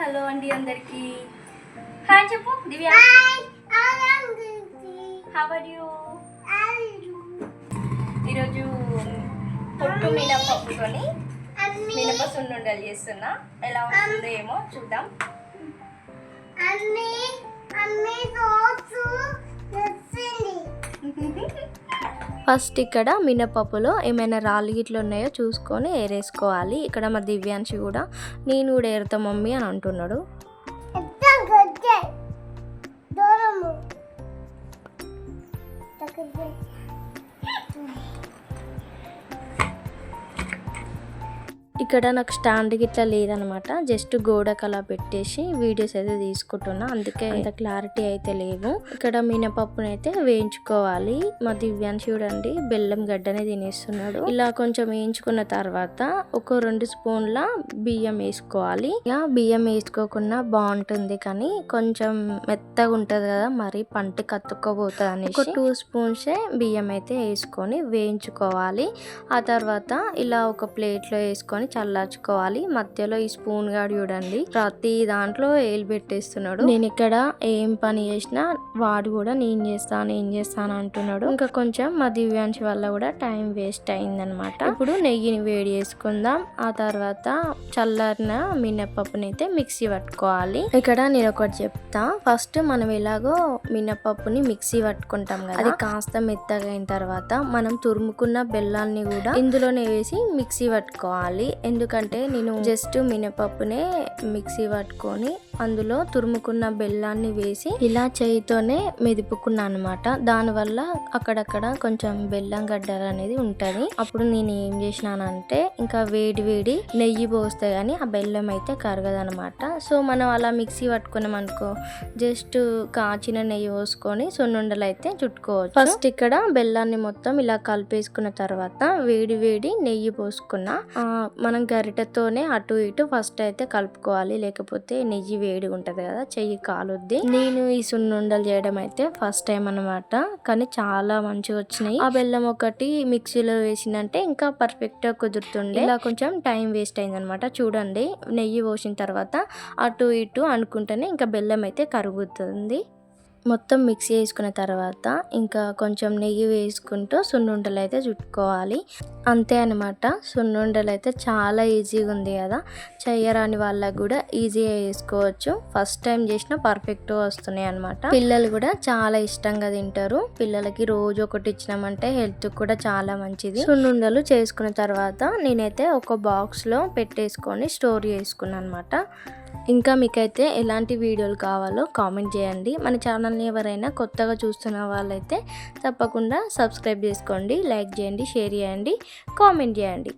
Hello అండి అందరికి. Hi చెప్పు దివ్య. హౌ ఆర్ యూ ఈరోజు పొట్టు మినపప్పుతోని మినప సున్నుండలు చేస్తున్నా. ఎలా వస్తుందో ఏమో చూద్దాం. ఫస్ట్ ఇక్కడ మినపప్పులో ఏమైనా రాళ్ళు గిట్లు ఉన్నాయో చూసుకొని ఏరేసుకోవాలి. ఇక్కడ మా దివ్యాంశి కూడా నేను కూడా ఏరుతా మమ్మీ అని అంటున్నాడు. ఇక్కడ నాకు స్టాండ్ గిట్లా లేదనమాట. జస్ట్ గోడకు అలా పెట్టేసి వీడియోస్ అయితే తీసుకుంటున్నా. అందుకే అంత క్లారిటీ అయితే లేవు. ఇక్కడ మినపప్పును అయితే వేయించుకోవాలి. మా దివ్యాన్ని చూడండి బెల్లం గడ్డనే తినేస్తున్నాడు. ఇలా కొంచెం వేయించుకున్న తర్వాత ఒక రెండు స్పూన్ల బియ్యం వేసుకోవాలి. ఇక బియ్యం వేసుకోకుండా బాగుంటుంది కానీ కొంచెం మెత్తగా ఉంటుంది కదా మరి పంట కత్తుక్కోబోతుంది అనేసి. ఒక టూ స్పూన్స్ బియ్యం అయితే వేసుకొని వేయించుకోవాలి. ఆ తర్వాత ఇలా ఒక ప్లేట్లో వేసుకొని చల్లార్చుకోవాలి. మధ్యలో ఈ స్పూన్ గాడు చూడండి. ప్రతి దాంట్లో ఏలు పెట్టేస్తున్నాడు. నేను ఇక్కడ ఏం పని చేసినా వాడు కూడా నేను చేస్తాను ఏం చేస్తాను అంటున్నాడు. ఇంకా కొంచెం మా దివ్యాంశి వల్ల కూడా టైం వేస్ట్ అయిందనమాట. ఇప్పుడు నెయ్యిని వేడి చేసుకుందాం. ఆ తర్వాత చల్లారిన మినపప్పుని అయితే మిక్సీ పట్టుకోవాలి. ఇక్కడ నేను ఒకటి చెప్తా. ఫస్ట్ మనం ఎలాగో మినపప్పుని మిక్సీ పట్టుకుంటాం కదా అది కాస్త మెత్తగా అయిన తర్వాత మనం తురుముకున్న బెల్లాన్ని కూడా ఇందులోనే వేసి మిక్సీ పట్టుకోవాలి. ఎందుకంటే నేను జస్ట్ మినపప్పునే మిక్సీ పట్టుకొని అందులో తురుముకున్న బెల్లాన్ని వేసి ఇలా చేయితోనే మెదుపుకున్నా అనమాట దానివల్ల అక్కడక్కడ కొంచెం బెల్లం గడ్డలు అనేది ఉంటుంది. అప్పుడు నేను ఏం చేసినానంటే ఇంకా వేడి వేడి నెయ్యి పోస్తే కానీ ఆ బెల్లం అయితే కరగదనమాట సో మనం అలా మిక్సీ పట్టుకున్నాం అనుకో జస్ట్ కాచిన నెయ్యి పోసుకొని సున్నుండలు అయితే చుట్టుకోవచ్చు. ఫస్ట్ ఇక్కడ బెల్లాన్ని మొత్తం ఇలా కలిపేసుకున్న తర్వాత వేడి వేడి నెయ్యి పోసుకున్న మనం గరిటెతోనే అటు ఇటు ఫస్ట్ అయితే కలుపుకోవాలి. లేకపోతే నెయ్యి వేడిగా ఉంటుంది కదా చెయ్యి కాలుద్ది. నేను ఈ సున్నుండలు చేయడం అయితే ఫస్ట్ టైం అన్నమాట. కానీ చాలా మంచిగా వచ్చినాయి. ఆ బెల్లం ఒకటి మిక్సీలో వేసిందంటే ఇంకా పర్ఫెక్ట్గా కుదురుతుండే. ఇలా కొంచెం టైం వేస్ట్ అయింది అనమాట చూడండి నెయ్యి పోసిన తర్వాత అటు ఇటు అనుకుంటేనే ఇంకా బెల్లం అయితే కరుగుతుంది. మొత్తం మిక్సీ వేసుకున్న తర్వాత ఇంకా కొంచెం నెయ్యి వేసుకుంటూ సున్నుండలు అయితే చుట్టుకోవాలి. అంతే అనమాట సున్నుండలు అయితే చాలా ఈజీగా ఉంది కదా. చెయ్యరాని వాళ్ళకు కూడా ఈజీగా వేసుకోవచ్చు. ఫస్ట్ టైం చేసిన పర్ఫెక్ట్ వస్తున్నాయి అనమాట పిల్లలు కూడా చాలా ఇష్టంగా తింటారు. పిల్లలకి రోజు ఒకటి ఇచ్చినామంటే హెల్త్ కూడా చాలా మంచిది. సున్నుండలు చేసుకున్న తర్వాత నేనైతే ఒక బాక్స్లో పెట్టేసుకొని స్టోర్ చేసుకున్నాను అనమాట ఇంకా మీకైతే ఎలాంటి వీడియోలు కావాలో కామెంట్ చేయండి. మన ఛానల్ని ఎవరైనా కొత్తగా చూస్తున్న వాళ్ళైతే తప్పకుండా సబ్స్క్రైబ్ చేసుకోండి లైక్ చేయండి షేర్ చేయండి కామెంట్ చేయండి.